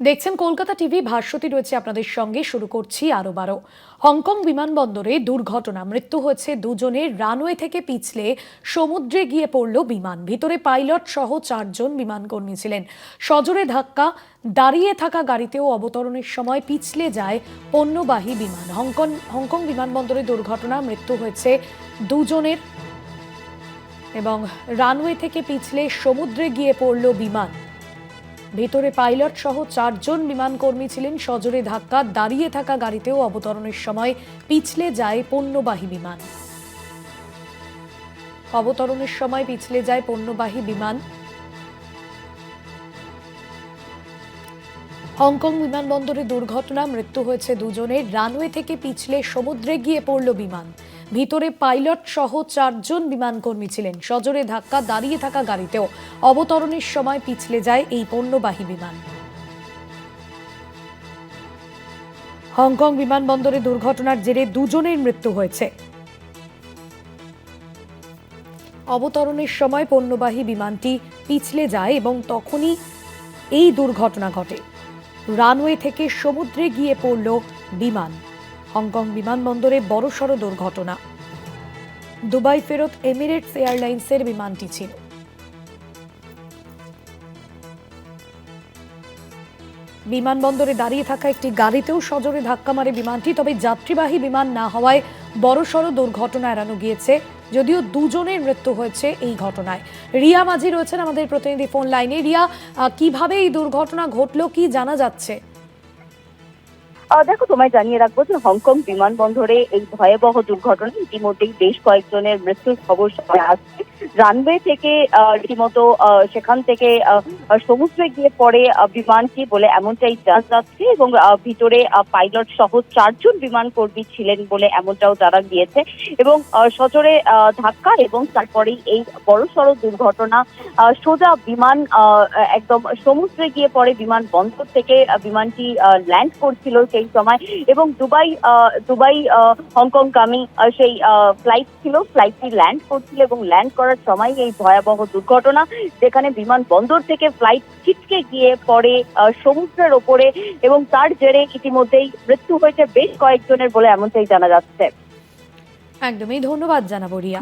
দেখছেন কলকাতা টিভি, ভাস্বতী রয়েছে আপনাদের সঙ্গে। শুরু করছি আরও বারো। হংকং বিমানবন্দরে দুর্ঘটনা, মৃত্যু হয়েছে দুজনের রানওয়ে থেকে পিছলে সমুদ্রে গিয়ে পড়ল বিমান। ভিতরে পাইলট সহ চারজন বিমানকর্মী ছিলেন। সজোরে ধাক্কা, দাঁড়িয়ে থাকা গাড়িতেও অবতরণের সময় পিছলে যায় পণ্যবাহী বিমান। হংকং হংকং বিমানবন্দরে দুর্ঘটনা, মৃত্যু হয়েছে দুজনের এবং রানওয়ে থেকে পিছলে সমুদ্রে গিয়ে পড়ল বিমান। ভেতরে পাইলট সহ চারজন বিমানকর্মী ছিলেন। সজোরে ধাক্কা, দাঁড়িয়ে থাকা গাড়িতেও অবতরণের সময় পিছলে যায় পণ্যবাহী বিমান। অবতরণের সময় পিছলে যায় পণ্যবাহী বিমান। হংকং বিমানবন্দরে দুর্ঘটনা, মৃত্যু হয়েছে দুজনের। রানওয়ে থেকে পিছলে সমুদ্রে গিয়ে পড়ল বিমান। ভিতরে পাইলট সহ চারজন বিমানকর্মী ছিলেন। সজোরে ধাক্কা দাঁড়িয়ে থাকা গাড়িতেও অবতরণের সময় পিছলে যায় এই পণ্যবাহী বিমান। হংকং বিমানবন্দরে দুর্ঘটনার জেরে দুজনের মৃত্যু হয়েছে। অবতরণের সময় পণ্যবাহী বিমানটি পিছলে যায় এবং তখনই এই দুর্ঘটনা ঘটে। রানওয়ে থেকে সমুদ্রে গিয়ে পড়ল বিমান। হংকং বিমানবন্দরে বড়সড় দুর্ঘটনা। দুবাই ফেরত এমিরেটস এয়ারলাইন্সের বিমানটি ছিল। বিমানবন্দরে দাঁড়িয়ে থাকা একটি গাড়িতেও সজোরে ধাক্কা মারে বিমানটি, তবে যাত্রীবাহী বিমান না হওয়ায় বড়সড় দুর্ঘটনা এড়ানো গিয়েছে, যদিও দুজনের মৃত্যু হয়েছে এই ঘটনায়। রিয়া মাঝি রয়েছেন আমাদের প্রতিনিধি ফোন লাইনে। রিয়া কীভাবে এই দুর্ঘটনা ঘটলো, কি জানা যাচ্ছে? দেখো, তোমায় জানিয়ে রাখব যে হংকং বিমানবন্দরে এই ভয়াবহ দুর্ঘটনা ইতিমধ্যেই বেশ কয়েকজনের মৃত্যুর খবর আসছে। রানওয়ে থেকে রীতিমতো সেখান থেকে সমুদ্রে গিয়ে আহ, বিমানটি বলে এমনটাই জানা যাচ্ছে এবং ভিতরে পাইলট সহ চারজন বিমান কর্মী ছিলেন বলে এমনটাও জানা গিয়েছে এবং সজোরে ধাক্কা এবং তারপরেই এই বড়সড় দুর্ঘটনা আহ, সোজা বিমান একদম সমুদ্রে গিয়ে পড়ে বিমান বন্দর থেকে বিমানটি ল্যান্ড করছিল সেই সময় এবং দুবাই দুবাই হংকং আহ, সেই ফ্লাইট ছিল। ফ্লাইটটি ল্যান্ড করছিল এবং ল্যান্ড করার সময় এই ভয়াবহ দুর্ঘটনা যেখানে বিমান বন্দর থেকে ফ্লাইট ছিটকে গিয়ে পড়ে আহ, সমুদ্রের ওপরে এবং তার জেরে ইতিমধ্যেই মৃত্যু হয়েছে বেশ কয়েকজনের বলে এমনটাই জানা যাচ্ছে। একদমই ধন্যবাদ জানাব রিয়া।